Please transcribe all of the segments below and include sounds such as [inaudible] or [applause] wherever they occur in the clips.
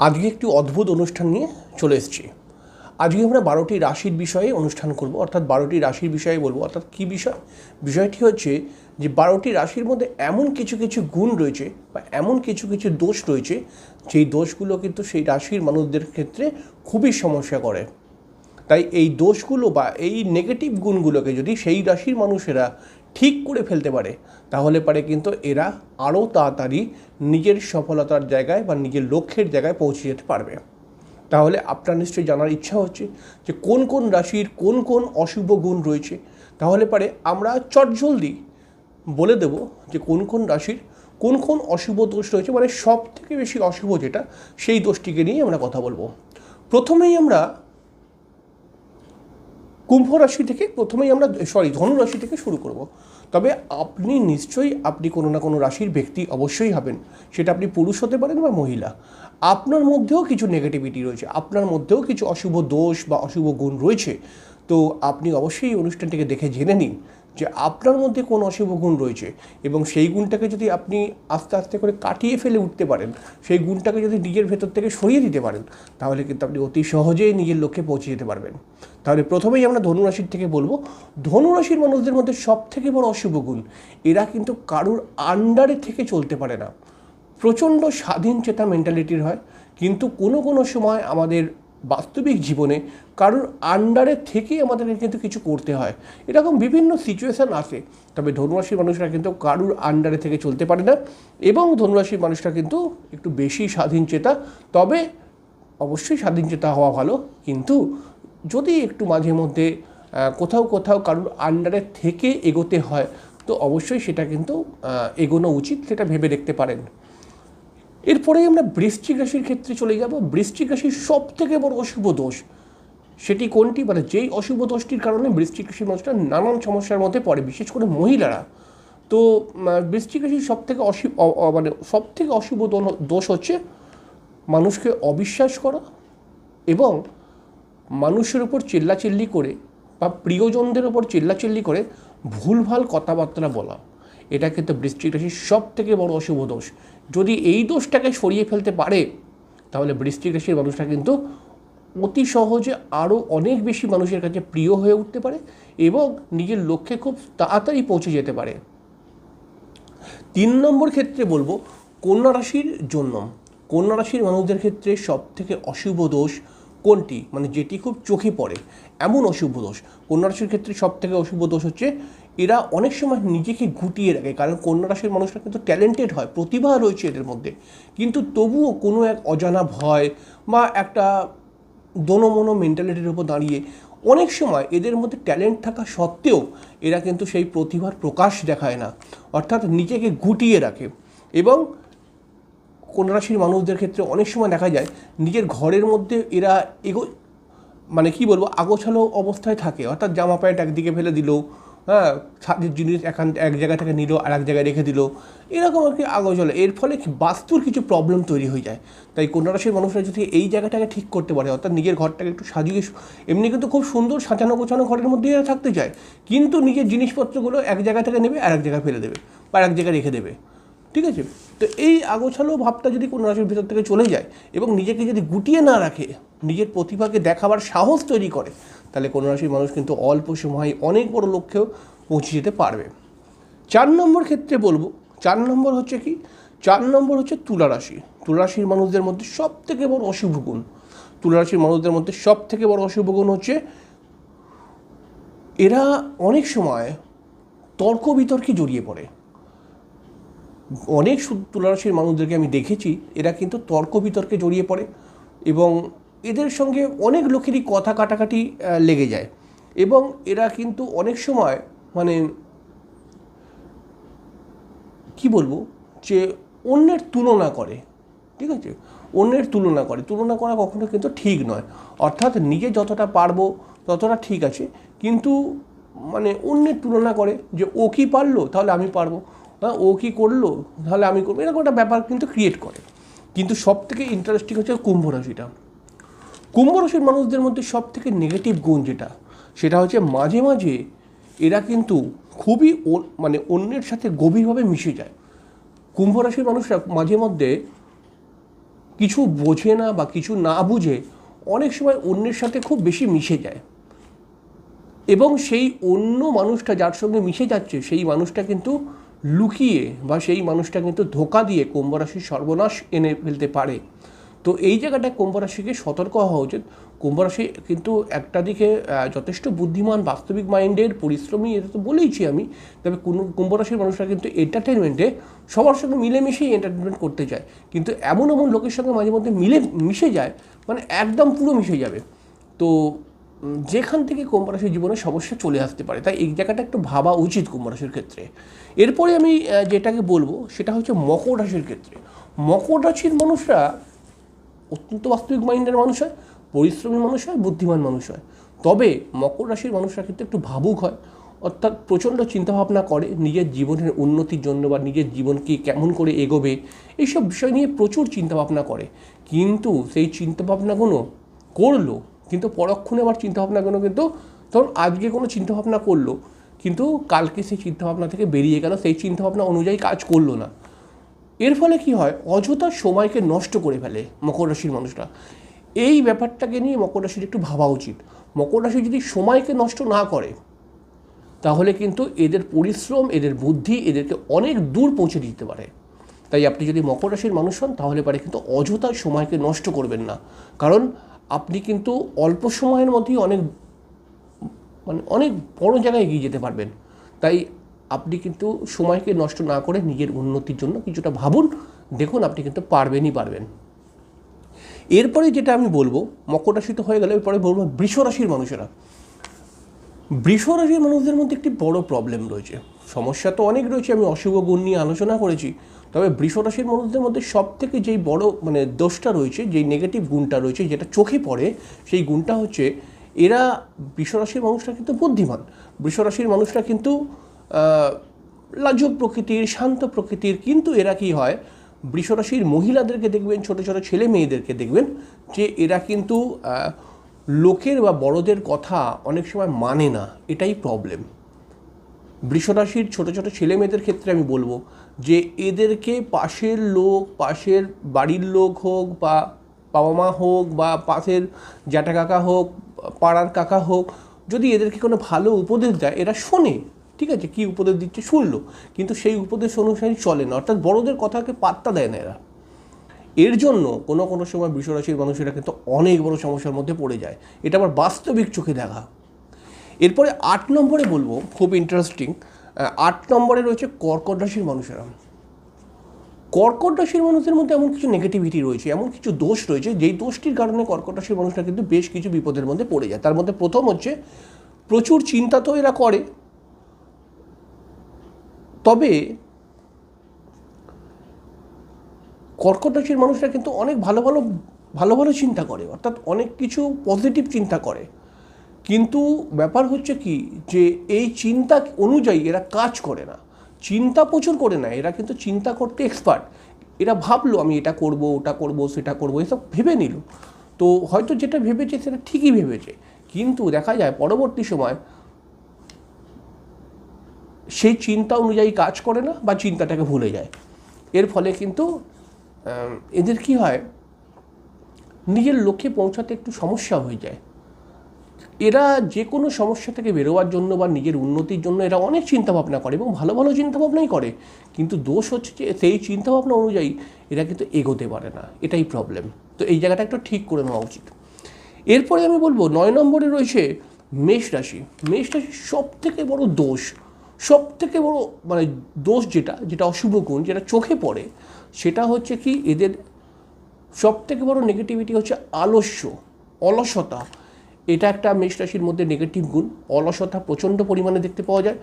আজকে একটি অদ্ভুত অনুষ্ঠান নিয়ে চলে এসেছি। আজকে আমরা বারোটি রাশির বিষয়ে অনুষ্ঠান করব, অর্থাৎ বারোটি রাশির বিষয়ে বলব। অর্থাৎ কী বিষয়? বিষয়টি হচ্ছে যে বারোটি রাশির মধ্যে এমন কিছু কিছু গুণ রয়েছে বা এমন কিছু কিছু দোষ রয়েছে, যেই দোষগুলো কিন্তু সেই রাশির মানুষদের ক্ষেত্রে খুবই সমস্যা করে। তাই এই দোষগুলো বা এই নেগেটিভ গুণগুলোকে যদি সেই রাশির মানুষেরা ঠিক করে ফেলতে পারে, তাহলে পারে কিন্তু এরা আরও তাড়াতাড়ি নিজের সফলতার জায়গায় বা নিজের লক্ষ্যের জায়গায় পৌঁছে যেতে পারবে। তাহলে আপনার নিশ্চয়ই জানার ইচ্ছা হচ্ছে যে কোন কোন রাশির কোন কোন অশুভ গুণ রয়েছে, তাহলে পারে আমরা চটজলদি বলে দেব যে কোন কোন রাশির কোন কোন অশুভ দোষ রয়েছে মানে সব থেকে বেশি অশুভ যেটা, সেই দোষটিকে নিয়ে আমরা কথা বলব। প্রথমেই আমরা কুম্ভ রাশি থেকে প্রথমেই আমরা সরি ধনু রাশি থেকে শুরু করব। তবে আপনি নিশ্চয়ই, আপনি কোনো না কোনো রাশির ব্যক্তি অবশ্যই হবেন। সেটা আপনি পুরুষ হতে পারেন বা মহিলা। আপনার মধ্যেও কিছু নেগেটিভিটি রয়েছে। আপনার মধ্যেও কিছু অশুভ দোষ বা অশুভ গুণ রয়েছে। তো আপনি অবশ্যই এই অনুষ্ঠানটিকে দেখে জেনে নিন। যে আপনার মধ্যে কোন অশুভ গুণ রয়েছে এবং সেই গুণটাকে যদি আপনি আস্তে আস্তে করে কাটিয়ে ফেলে উঠতে পারেন, সেই গুণটাকে যদি নিজের ভেতর থেকে সরিয়ে দিতে পারেন, তাহলে কিন্তু আপনি অতি সহজেই নিজের লক্ষ্যে পৌঁছে যেতে পারবেন। তাহলে প্রথমেই আমরা ধনুরাশির থেকে বলব, ধনুরাশির মানুষদের মধ্যে সব থেকে বড় অশুভ গুণ, এরা কিন্তু কারুর আন্ডারে থেকে চলতে পারে না। প্রচণ্ড স্বাধীন চেতা মেন্টালিটির হয়, কিন্তু কোনো কোনো সময় আমাদের বাস্তবিক জীবনে কারোর আন্ডারে থেকে আমাদেরকে কিন্তু কিছু করতে হয়। এরকম বিভিন্ন সিচুয়েশান আসে। তবে ধনুরাশির মানুষরা কিন্তু কারুর আন্ডারে থেকে চলতে পারে না এবং ধনুরাশির মানুষরা কিন্তু একটু বেশি স্বাধীন চেতা। তবে অবশ্যই স্বাধীন চেতা হওয়া ভালো। কিন্তু যদি একটু মাঝে মধ্যে কোথাও কোথাও কারুর আন্ডারে থেকে এগোতে হয়, তো অবশ্যই সেটা কিন্তু এগোনো উচিত, সেটা ভেবে দেখতে পারেন। এরপরেই আমরা বৃশ্চিক রাশির ক্ষেত্রে চলে যাব। বৃশ্চিক রাশির সব থেকে বড় অশুভ দোষ, সেটি কোনটি? মানে যেই অশুভ দোষটির কারণে বৃশ্চিক রাশির মানুষরা নানান সমস্যার মধ্যে পড়ে, বিশেষ করে মহিলারা। তো বৃশ্চিক রাশির সব থেকে অশুভ মানে সব থেকে অশুভ দোষ হচ্ছে মানুষকে অবিশ্বাস করা এবং মানুষের উপর চিল্লাচিল্লি করে বা প্রিয়জনদের উপর চিল্লাচিল্লি করে ভুলভাল কথাবার্তা বলা। এটা কিন্তু বৃশ্চিক রাশির সব থেকে বড় অশুভ দোষ। যদি এই দোষটাকে সরিয়ে ফেলতে পারে, তাহলে বৃশ্চিক রাশির মানুষরা কিন্তু অতি সহজে আরও অনেক বেশি মানুষের কাছে প্রিয় হয়ে উঠতে পারে এবং নিজের লক্ষ্যে খুব তাড়াতাড়ি পৌঁছে যেতে পারে। তিন নম্বর ক্ষেত্রে বলব, কন্যা রাশির জন্য। কন্যা রাশির মানুষদের ক্ষেত্রে সব থেকে অশুভ দোষ কোনটি? মানে যেটি খুব চোখে পড়ে, এমন অশুভ দোষ। কন্যা রাশির ক্ষেত্রে সব থেকে অশুভ দোষ হচ্ছে এরা অনেক সময় নিজেকে গুটিয়ে রাখে, কারণ কন্যা রাশির মানুষরা কিন্তু ট্যালেন্টেড হয়, প্রতিভা রয়েছে এদের মধ্যে। কিন্তু তবুও কোনো এক অজানা ভয় বা একটা দোনোমনো মেন্টালিটির উপর দাঁড়িয়ে অনেক সময় এদের মধ্যে ট্যালেন্ট থাকা সত্ত্বেও এরা কিন্তু সেই প্রতিভার প্রকাশ দেখায় না, অর্থাৎ নিজেকে গুটিয়ে রাখে। এবং কন্যা রাশির মানুষদের ক্ষেত্রে অনেক সময় দেখা যায়, নিজের ঘরের মধ্যে এরা এগো মানে কি বলব, আগোছালো অবস্থায় থাকে, অর্থাৎ জামা প্যান্ট একদিকে ফেলে দিল হ্যাঁ জিনিস এখান এক জায়গা থেকে নিল আর এক জায়গায় রেখে দিল, এরকম আর কি আগে চলে এর ফলে বাস্তুর কিছু প্রবলেম তৈরি হয়ে যায়। তাই কন্যা রাশির মানুষরা যদি এই জায়গাটাকে ঠিক করতে পারে, অর্থাৎ নিজের ঘরটাকে একটু সাজিয়ে, এমনি কিন্তু খুব সুন্দর সাজানো গোছানো ঘরের মধ্যেই এরা থাকতে চায়। কিন্তু নিজের জিনিসপত্রগুলো এক জায়গা থেকে নেবে আর এক জায়গায় ফেলে দেবে বা এক জায়গায় রেখে দেবে। ঠিক আছে? তো এই আগোছালো ভাবটা যদি কোনো রাশির ভিতর থেকে চলে যায় এবং নিজেকে যদি গুটিয়ে না রাখে, নিজের প্রতিভাকে দেখাবার সাহস তৈরি করে, তাহলে কোনো রাশির মানুষ কিন্তু অল্প সময়ে অনেক বড় লক্ষ্যেও পৌঁছে যেতে পারবে। চার নম্বর ক্ষেত্রে বলব, চার নম্বর হচ্ছে কি? চার নম্বর হচ্ছে তুলা রাশি। তুলা মানুষদের মধ্যে সব থেকে বড় অশুভ গুণ। তুলারাশির মানুষদের মধ্যে সব থেকে বড় অশুভ গুণ হচ্ছে এরা অনেক সময় তর্ক বিতর্কে জড়িয়ে পড়ে। অনেক তুলারাশির মানুষদেরকে আমি দেখেছি, এরা কিন্তু তর্ক বিতর্কে জড়িয়ে পড়ে এবং এদের সঙ্গে অনেক লোকেরই কথা কাটাকাটি লেগে যায়। এবং এরা কিন্তু অনেক সময় মানে কি বলব? যে অন্যের তুলনা করে, ঠিক আছে? অন্যের তুলনা করে। তুলনা করা কখনো কিন্তু ঠিক নয়। অর্থাৎ নিজে যতটা পারব ততটা ঠিক আছে, কিন্তু মানে অন্যের তুলনা করে যে ও কি পারল, তাহলে আমি পারব। হ্যাঁ ও কি করল? তাহলে আমি করব। এরকম একটা ব্যাপার কিন্তু ক্রিয়েট করে। কিন্তু সব থেকে ইন্টারেস্টিং হচ্ছে কুম্ভ রাশিটা। কুম্ভ রাশির মানুষদের মধ্যে সব থেকে নেগেটিভ গুণ যেটা, সেটা হচ্ছে মাঝে মাঝে এরা কিন্তু খুবই মানে অন্যের সাথে গভীরভাবে মিশে যায়। কুম্ভ রাশির মানুষরা মাঝে মধ্যে কিছু বোঝে না বা কিছু না বুঝে অনেক সময় অন্যের সাথে খুব বেশি মিশে যায়। এবং সেই অন্য মানুষটা যার সঙ্গে মিশে যাচ্ছে, সেই মানুষটা কিন্তু লুকিয়ে বা সেই মানুষটা কিন্তু ধোকা দিয়ে কুম্ভ রাশির সর্বনাশ এনে ফেলতে পারে। তো এই জায়গাটায় কুম্ভ রাশিকে সতর্ক হওয়া উচিত। কুম্ভ রাশি কিন্তু একটা দিকে যথেষ্ট বুদ্ধিমান, বাস্তবিক মাইন্ডের, পরিশ্রমী, এটা তো বলেইছি আমি। তবে কুম্ভ রাশির মানুষরা কিন্তু এন্টারটেনমেন্টে সবার সঙ্গে মিলেমিশেই এন্টারটেনমেন্ট করতে চায় কিন্তু এমন এমন লোকের সঙ্গে মাঝে মধ্যে মিলে, মিশে যায় মানে একদম পুরো মিশে যাবে। তো যেখান থেকে কুম্ভ রাশির জীবনে সমস্যা চলে আসতে পারে, তাই এই জায়গাটা একটু ভাবা উচিত কুম্ভ রাশির ক্ষেত্রে। এরপরে আমি যেটাকে বলব সেটা হচ্ছে মকর রাশির ক্ষেত্রে। মকর রাশির মানুষরা অত্যন্ত বাস্তবিক মাইন্ডের মানুষ হয়, পরিশ্রমী মানুষ হয়, বুদ্ধিমান মানুষ হয়। তবে মকর রাশির মানুষরা কিন্তু একটু ভাবুক হয়, অর্থাৎ প্রচণ্ড চিন্তাভাবনা করে নিজের জীবনের উন্নতির জন্য বা নিজের জীবনকে কেমন করে এগোবে, এইসব বিষয় নিয়ে প্রচুর চিন্তাভাবনা করে। কিন্তু সেই চিন্তাভাবনাগুলো করল কিন্তু পরক্ষণে আবার চিন্তাভাবনাগুলো কিন্তু, ধরুন আজকে কোনো চিন্তাভাবনা করল, কিন্তু কালকে সেই চিন্তাভাবনা থেকে বেরিয়ে গেল, সেই চিন্তাভাবনা অনুযায়ী কাজ করল না। এর ফলে কি হয়? অযথা সময়কে নষ্ট করে ফেলে মকর রাশির মানুষরা। এই ব্যাপারটাকে নিয়ে মকর রাশির একটু ভাবা উচিত। মকর রাশি যদি সময়কে নষ্ট না করে, তাহলে কিন্তু এদের পরিশ্রম, এদের বুদ্ধি এদেরকে অনেক দূর পৌঁছে দিতে পারে। তাই আপনি যদি মকর রাশির মানুষ হন, তাহলে পারে কিন্তু অযথা সময়কে নষ্ট করবেন না। কারণ আপনি কিন্তু অল্প সময়ের মধ্যেই অনেক মানে অনেক বড় জায়গায় এগিয়ে যেতে পারবেন। তাই আপনি কিন্তু সময়কে নষ্ট না করে নিজের উন্নতির জন্য কিছুটা ভাবুন, দেখুন আপনি কিন্তু পারবেনই পারবেন। এরপরে যেটা আমি বলব মকর রাশি তো হয়ে গেলে, এরপরে বলব বৃষ রাশির মানুষেরা। বৃষ রাশির মানুষদের মধ্যে একটি বড় প্রবলেম রয়েছে। সমস্যা তো অনেক রয়েছে, আমি অশুভ গুণ নিয়ে আলোচনা করেছি। তবে বৃষ রাশির মানুষদের মধ্যে সব থেকে যেই বড় মানে দোষটা রয়েছে, যেই নেগেটিভ গুণটা রয়েছে, যেটা চোখে পড়ে, সেই গুণটা হচ্ছে এরা বৃষ রাশির মানুষরা কিন্তু বুদ্ধিমান। বৃষ রাশির মানুষরা কিন্তু লাজুক প্রকৃতির, শান্ত প্রকৃতির, কিন্তু এরা কি হয়, বৃষরাশির মহিলাদেরকে দেখবেন, ছোট ছোট ছেলে মেয়েদেরকে দেখবেন, যে এরা কিন্তু লোকের বা বড়দের কথা অনেক সময় মানে না, এটাই প্রবলেম বৃষরাশির ছোট ছোট ছেলে মেয়েদের ক্ষেত্রে আমি বলব যে এদেরকে পাশের লোক, পাশের বাড়ির লোক হোক বা বাবা মা হোক বা পাশের জ্যাঠা কাকা হোক, পাড়ার কাকা হোক, যদি এদেরকে কোনো ভালো উপদেশ দেয়, এরা শোনে, ঠিক আছে? কী উপদেশ দিচ্ছে শুনলো, কিন্তু সেই উপদেশ অনুসারে চলে না। অর্থাৎ বড়দের কথাকে পাত্তা দেয় না এরা। এর জন্য কোনো কোনো সময় বৃষরাশির মানুষেরা কিন্তু অনেক বড় সমস্যার মধ্যে পড়ে যায়। এটা আমার বাস্তবিক চোখে দেখা। এরপরে আট নম্বরে বলব, খুব ইন্টারেস্টিং আট নম্বরে রয়েছে কর্কট রাশির মানুষেরা। কর্কট রাশির মানুষদের মধ্যে এমন কিছু নেগেটিভিটি রয়েছে, এমন কিছু দোষ রয়েছে, যেই দোষটির কারণে কর্কট রাশির মানুষরা কিন্তু বেশ কিছু বিপদের মধ্যে পড়ে যায়। তার মধ্যে প্রথম হচ্ছে, প্রচুর চিন্তা তো এরা করে। তবে কর্কট রাশির মানুষরা কিন্তু অনেক ভালো ভালো ভালো ভালো চিন্তা করে, অর্থাৎ অনেক কিছু পজিটিভ চিন্তা করে। কিন্তু ব্যাপার হচ্ছে কি যে এই চিন্তা অনুযায়ী এরা কাজ করে না। চিন্তা প্রচুর করে না এরা কিন্তু চিন্তা করতে এক্সপার্ট এরা ভাবলো, আমি এটা করব, ওটা করব, সেটা করব, এসব ভেবে নিল। তো হয়তো যেটা ভেবেছে সেটা ঠিকই ভেবেছে। কিন্তু দেখা যায় পরবর্তী সময় সেই চিন্তা অনুযায়ী কাজ করে না বা চিন্তাটাকে ভুলে যায়। এর ফলে কিন্তু এদের কি হয়, নিজের লক্ষ্যে পৌঁছাতে একটু সমস্যা হয়ে যায়। এরা যে কোনো সমস্যা থেকে বেরোবার জন্য বা নিজের উন্নতির জন্য এরা অনেক চিন্তাভাবনা করে এবং ভালো ভালো চিন্তাভাবনাই করে। কিন্তু দোষ হচ্ছে যে সেই চিন্তাভাবনা অনুযায়ী এরা কিন্তু এগোতে পারে না। এটাই প্রবলেম তো এই জায়গাটা একটু ঠিক করে নেওয়া উচিত। এরপরে আমি বলব, নয় নম্বরে রয়েছে মেষ রাশি। মেষ রাশির সব থেকে বড় দোষ সব থেকে বড় মানে দোষ যেটা যেটা অশুভ গুণ, যেটা চোখে পড়ে, সেটা হচ্ছে কি এদের সব থেকে বড় নেগেটিভিটি হচ্ছে আলস্য, অলসতা এটা একটা মেষ রাশির মধ্যে নেগেটিভ গুণ। অলসতা প্রচণ্ড পরিমাণে দেখতে পাওয়া যায়।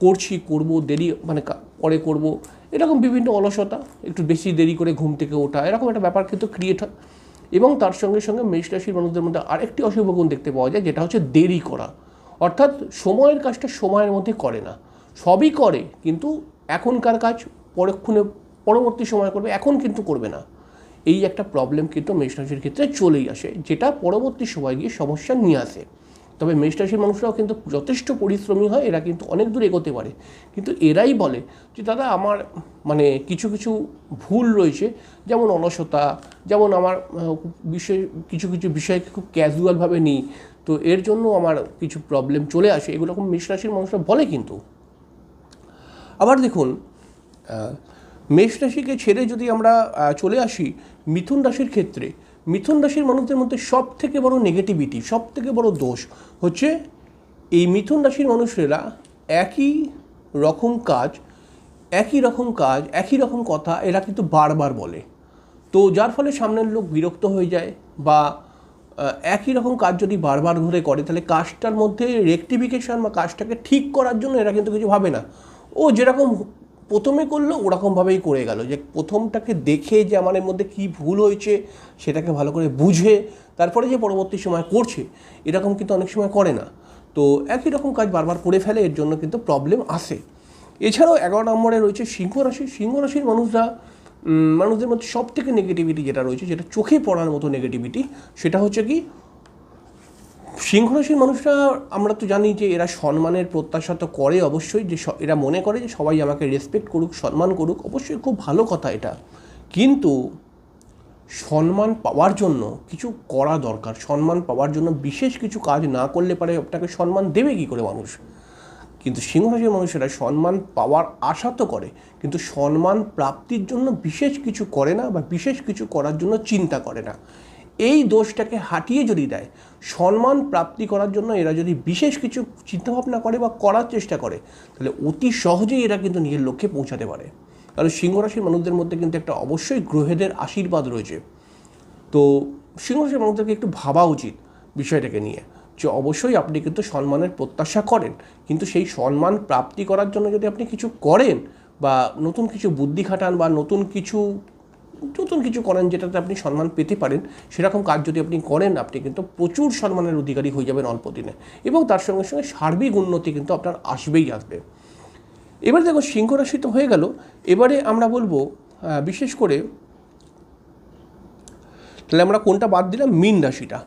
করছি, করব, দেরি মানে পরে করব। এরকম বিভিন্ন অলসতা, একটু বেশি দেরি করে ঘুম থেকে ওঠা, এরকম একটা ব্যাপার কিন্তু ক্রিয়েট হয়। এবং তার সঙ্গে সঙ্গে মেষ রাশির মানুষদের মধ্যে আরেকটি অশুভ গুণ দেখতে পাওয়া যায়, যেটা হচ্ছে দেরি করা। অর্থাৎ সময়ের কাজটা সময়ের মধ্যে করে না। সবই করে, কিন্তু এখনকার কাজ পরক্ষণে, পরবর্তী সময় করবে, এখন কিন্তু করবে না। এই একটা প্রবলেম কিন্তু মেষ রাশির ক্ষেত্রে চলেই আসে, যেটা পরবর্তী সময় গিয়ে সমস্যা নিয়ে আসে। তবে মেষ রাশির মানুষরাও কিন্তু যথেষ্ট পরিশ্রমী হয়, এরা কিন্তু অনেক দূর এগোতে পারে। কিন্তু এরাই বলে যে, দাদা, আমার মানে কিছু কিছু ভুল রয়েছে, যেমন অলসতা, যেমন আমার বিষয়, কিছু কিছু বিষয়কে খুব ক্যাজুয়ালভাবে নিই, তো এর জন্য আমার কিছু প্রবলেম চলে আসে। এগুলো মেষ রাশির মানুষরা বলে কিন্তু। আবার দেখুন মেষ রাশিকে ছেড়ে যদি আমরা চলে আসি, মিথুন রাশির ক্ষেত্রে, মিথুন রাশির মানুষদের মধ্যে সব থেকে বড় নেগেটিভিটি সব থেকে বড় দোষ হচ্ছে, এই মিথুন রাশির মানুষেরা একই রকম কাজ, একই রকম কাজ, একই রকম কথা এরা কিন্তু বারবার বলে। তো যার ফলে সামনের লোক বিরক্ত হয়ে যায় বা একই রকম কাজ যদি বারবার ধরে করে, তাহলে কাজটার মধ্যে রেকটিফিকেশন বা কাজটাকে ঠিক করার জন্য এরা কিন্তু কিছু ভাবে না। ও যেরকম প্রথমে করল, ওরকমভাবেই করে গেল। যে প্রথমটাকে দেখে যে আমার এর মধ্যে কী ভুল হয়েছে, সেটাকে ভালো করে বুঝে তারপরে যে পরবর্তী সময় করছে, এরকম কিন্তু অনেক সময় করে না। তো একই রকম কাজ বারবার করে ফেলে, এর জন্য কিন্তু প্রবলেম আসে। এছাড়াও এগারো নম্বরে রয়েছে সিংহ রাশি। সিংহ রাশির মানুষরা মানুষদের মধ্যে সব থেকে নেগেটিভিটি যেটা রয়েছে, যেটা চোখে পড়ার মতো নেগেটিভিটি সেটা হচ্ছে কি সিংহ মানুষরা, আমরা তো জানি যে এরা সম্মানের প্রত্যাশা তো করে অবশ্যই, যে এরা মনে করে যে সবাই আমাকে রেসপেক্ট করুক, সম্মান করুক, অবশ্যই খুব ভালো কথা এটা। কিন্তু সম্মান পাওয়ার জন্য কিছু করা দরকার। সম্মান পাওয়ার জন্য বিশেষ কিছু কাজ না করলে পারে আপনাকে সম্মান দেবে কি করে মানুষ? কিন্তু সিংহরাশির মানুষেরা সম্মান পাওয়ার আশা তো করে, কিন্তু সম্মান প্রাপ্তির জন্য বিশেষ কিছু করে না বা বিশেষ কিছু করার জন্য চিন্তা করে না। এই দোষটাকে হাটিয়ে যদি দেয় সম্মান প্রাপ্তি করার জন্য এরা যদি বিশেষ কিছু চিন্তাভাবনা করে বা করার চেষ্টা করে, তাহলে অতি সহজেই এরা কিন্তু নিজের লক্ষ্যে পৌঁছাতে পারে। কারণ সিংহরাশির মানুষদের মধ্যে কিন্তু একটা অবশ্যই গ্রহেদের আশীর্বাদ রয়েছে। তো সিংহরাশির মানুষদেরকে একটু ভাবা উচিত বিষয়টাকে নিয়ে যে অবশ্যই আপনি কিন্তু সম্মানের প্রত্যাশা করেন, কিন্তু সেই সম্মান প্রাপ্তি করার জন্য যদি আপনি কিছু করেন বা নতুন কিছু বুদ্ধি খাটান বা নতুন কিছু নতুন কিছু করেন যেটাতে আপনি সম্মান পেতে পারেন, সেরকম কাজ যদি আপনি করেন, আপনি কিন্তু প্রচুর সম্মানের অধিকারী হয়ে যাবেন অল্প দিনে এবং তার সঙ্গে সঙ্গে সার্বিক উন্নতি কিন্তু আপনার আসবেই আসবে। এবার দেখো, সিংহ রাশি তো হয়ে গেল। এবারে আমরা বলব বিশেষ করে তাহলে আমরা কোনটা বাদ দিলাম? মীন রাশিটা।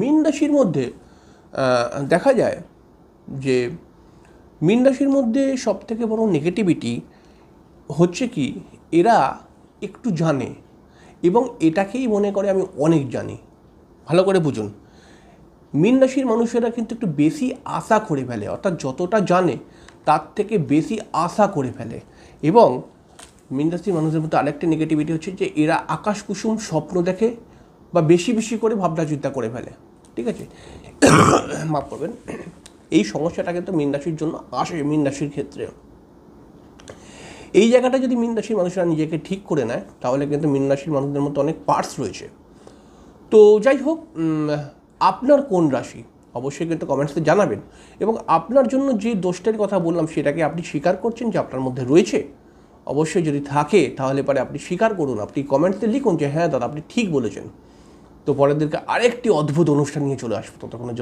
মীন রাশির মধ্যে দেখা যায় যে মীন রাশির মধ্যে সব থেকে বড় নেগেটিভিটি হচ্ছে কি? এরা একটু জানে এবং এটাকেই মনে করে আমি অনেক জানি। ভালো করে বুঝুন। মীন রাশির মানুষেরা কিন্তু একটু বেশি আশা করে ফেলে, অর্থাৎ যতটা জানে তার থেকে বেশি আশা করে ফেলে। এবং মীন রাশির মানুষদের মধ্যে আরেকটা নেগেটিভিটি হচ্ছে যে এরা আকাশ কুসুম স্বপ্ন দেখে বা বেশি বেশি করে ভাবনা চিন্তা করে ফেলে। ঠিক আছে? [coughs] মাফ করবেন। এই সমস্যাটা কিন্তু মীন রাশির জন্য আসে মীন রাশির ক্ষেত্রে এই জায়গাটা যদি মীন রাশির মানুষরা নিজেকে ঠিক করে নেয়, তাহলে কিন্তু মীন রাশির মানুষদের মধ্যে অনেক পার্টস রয়েছে। তো যাই হোক আপনার কোন রাশি? অবশ্যই কিন্তু কমেন্টসে জানাবেন। এবং আপনার জন্য যে দোষটার কথা বললাম, সেটাকে আপনি স্বীকার করছেন যে আপনার মধ্যে রয়েছে। অবশ্যই যদি থাকে, তাহলে পরে আপনি স্বীকার করুন। আপনি কমেন্টসে লিখুন যে হ্যাঁ দাদা, আপনি ঠিক বলেছেন। তো পরের দিনকে আরেকটি অদ্ভুত অনুষ্ঠান নিয়ে চলে আসব ততক্ষণের